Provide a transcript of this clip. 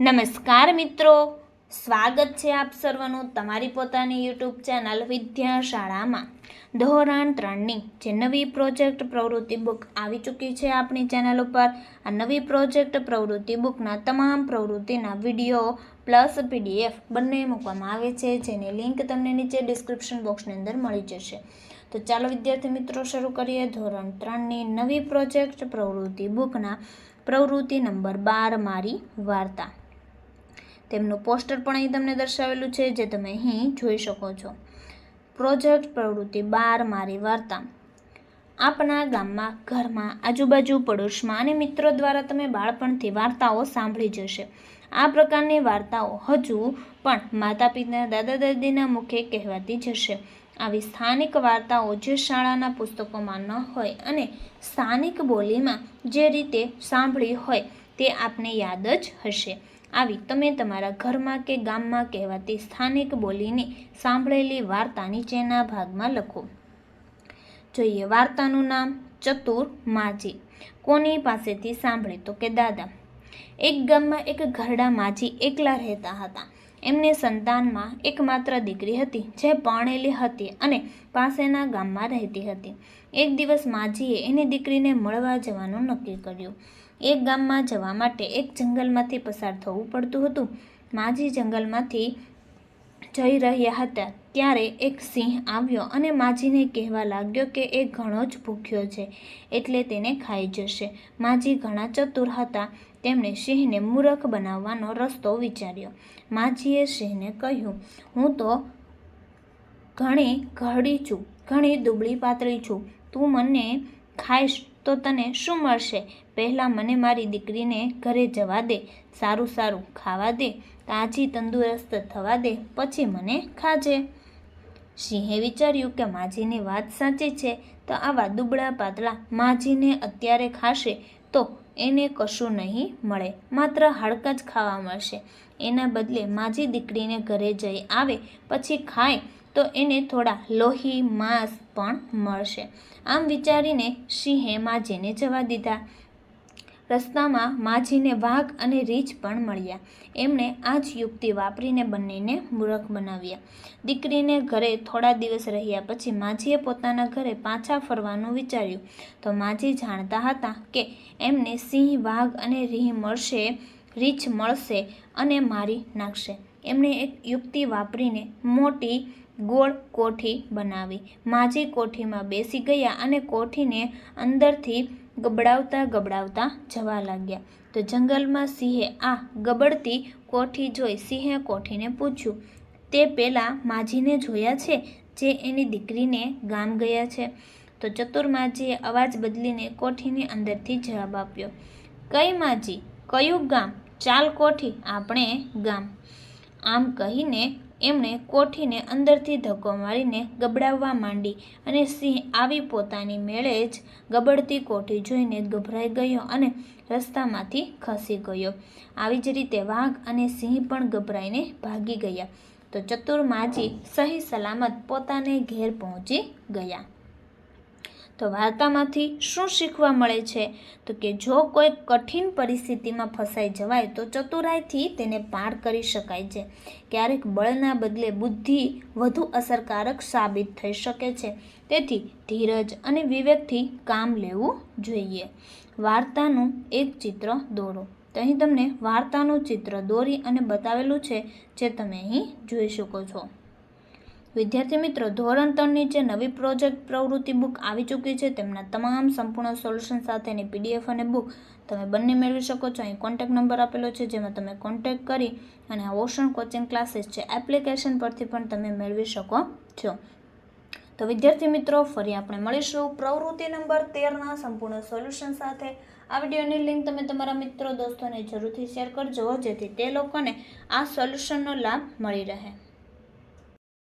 નમસ્કાર મિત્રો, સ્વાગત છે આપ સર્વનું તમારી પોતાની યુટ્યુબ ચેનલ વિદ્યાશાળામાં. ધોરણ ત્રણની જે નવી પ્રોજેક્ટ પ્રવૃત્તિ બુક આવી ચૂકી છે આપણી ચેનલ ઉપર, આ નવી પ્રોજેક્ટ પ્રવૃત્તિ બુકના તમામ પ્રવૃત્તિના વીડિયો પ્લસ પીડીએફ બંને મૂકવામાં આવે છે, જેની લિંક તમને નીચે ડિસ્ક્રિપ્શન બોક્સની અંદર મળી જશે. તો ચાલો વિદ્યાર્થી મિત્રો શરૂ કરીએ. ધોરણ ત્રણની નવી પ્રોજેક્ટ પ્રવૃત્તિ બુકના પ્રવૃત્તિ નંબર બાર મારી વાર્તા. તેમનું પોસ્ટર પણ અહીં તમને દર્શાવેલું છે, જે તમે અહીં જોઈ શકો છો. પ્રોજેક્ટ પ્રવૃત્તિ બાર મારી વાર્તા. આપણા ગામમાં, ઘરમાં, આજુબાજુ પડોશમાં અને મિત્રો દ્વારા તમે બાળપણથી વાર્તાઓ સાંભળી જશે. આ પ્રકારની વાર્તાઓ હજુ પણ માતા પિતા દાદા દાદીના મુખે કહેવાતી જશે. આવી સ્થાનિક વાર્તાઓ જે શાળાના પુસ્તકોમાં ન હોય અને સ્થાનિક બોલીમાં જે રીતે સાંભળી હોય તે આપને યાદ જ હશે. આવી તમે તમારા ઘરમાં કે ગામમાં કહેવાતી સ્થાનિક બોલીને સાંભળેલી વાર્તા નીચેના ભાગમાં લખો. જોઈએ વાર્તાનું નામ ચતુર માજી. કોની પાસેથી સાંભળે તો કે દાદા? એક ગામમાં એક ઘરડા માજી એકલા રહેતા હતા. એમને સંતાનમાં એકમાત્ર દીકરી હતી, જે પરણેલી હતી અને પાસેના ગામમાં રહેતી હતી. એક દિવસ માજીએ એની દીકરીને મળવા જવાનું નક્કી કર્યું. એક ગામમાં જવા માટે એક જંગલમાંથી પસાર થવું પડતું હતું. માજી જંગલમાંથી જઈ રહ્યા હતા ત્યારે એક સિંહ આવ્યો અને માજીને કહેવા લાગ્યો કે એ ઘણો જ ભૂખ્યો છે, એટલે તેને ખાઈ જશે. માજી ઘણા ચતુર હતા, તેમણે સિંહને મૂરખ બનાવવાનો રસ્તો વિચાર્યો. માજીએ સિંહને કહ્યું, હું તો ઘણી ઘરડી છું, ઘણી દુબળી પાતળી છું. તું મને ખાઈશ તો તને શું મળશે? પહેલાં મને મારી દીકરીને ઘરે જવા દે, સારું સારું ખાવા દે, તાજી તંદુરસ્ત થવા દે, પછી મને ખાજે. સિંહે વિચાર્યું કે માજીની વાત સાચી છે, તો આવા દુબળા પાતળા માજીને અત્યારે ખાશે તો એને કશું નહીં મળે, માત્ર હાડકાં જ ખાવા મળશે. એના બદલે માજી દીકરીને ઘરે જઈ આવે, પછી ખાય તો એને થોડા લોહી, માંસ પણ મળશે. આમ વિચારીને સિંહે માજીને જવા દીધા. રસ્તામાં માજીને વાઘ અને રીંછ પણ મળ્યા. એમણે આ જ યુક્તિ વાપરીને બંનેને મૂરખ બનાવ્યા. દીકરીને ઘરે થોડા દિવસ રહ્યા પછી માજીએ પોતાના ઘરે પાછા ફરવાનું વિચાર્યું. તો માજી જાણતા હતા કે એમને સિંહ, વાઘ અને રીંહ મળશે, રીંછ મળશે અને મારી નાખશે. એમણે એક યુક્તિ વાપરીને મોટી ગોળ કોઠી બનાવી. માજી કોઠીમાં બેસી ગયા અને કોઠીને અંદરથી ગબડાવતા ગબડાવતા જવા લાગ્યા. તો જંગલમાં સિંહે આ ગબડતી કોઠી જોઈ સિંહે કોઠીને પૂછ્યું, તે પહેલાં માજીને જોયા છે જે એની દીકરીને ગામ ગયા છે? તો ચતુર માજીએ અવાજ બદલીને કોઠીની અંદરથી જવાબ આપ્યો, કઈ માજી? કયું ગામ? ચાલ કોઠી, આપણે ગામ. આમ કહીને એમણે કોઠીને અંદરથી ધક્કો મારીને ગબડાવવા માંડી અને સિંહ આવી પોતાની મેળે જ ગબડતી કોઠી જોઈને ગભરાઈ ગયો અને રસ્તામાંથી ખસી ગયો. આવી જ રીતે વાઘ અને સિંહ પણ ગભરાઈને ભાગી ગયા. તો ચતુર માજી સહી સલામત પોતાને ઘેર પહોંચી ગયા. તો વાર્તામાંથી શું શીખવા મળે છે? તો કે જો કોઈ કઠિન પરિસ્થિતિમાં ફસાઈ જવાય, તો ચતુરાઈથી તેને પાર કરી શકાય છે. ક્યારેક બળના બદલે બુદ્ધિ વધુ અસરકારક સાબિત થઈ શકે છે. તેથી ધીરજ અને વિવેકથી કામ લેવું જોઈએ. વાર્તાનું એક ચિત્ર દોરો. તો અહીં તમને વાર્તાનું ચિત્ર દોરી અને બતાવેલું છે, જે તમે અહીં જોઈ શકો છો. વિદ્યાર્થી મિત્રો, ધોરણ ત્રણની જે નવી પ્રોજેક્ટ પ્રવૃત્તિ બુક આવી ચૂકી છે, તેમના તમામ સંપૂર્ણ સોલ્યુશન સાથેની પીડીએફ અને બુક તમે બંને મેળવી શકો છો. અહીં કોન્ટેક્ટ નંબર આપેલો છે, જેમાં તમે કોન્ટેક્ટ કરી અને ઓશન કોચિંગ ક્લાસીસ છે, એપ્લિકેશન પરથી પણ તમે મેળવી શકો છો. તો વિદ્યાર્થી મિત્રો, ફરી આપણે મળીશું પ્રવૃત્તિ નંબર તેરના સંપૂર્ણ સોલ્યુશન સાથે. આ વિડીયોની લિંક તમે તમારા મિત્રો, દોસ્તોને જરૂરથી શેર કરજો, જેથી તે લોકોને આ સોલ્યુશનનો લાભ મળી રહે.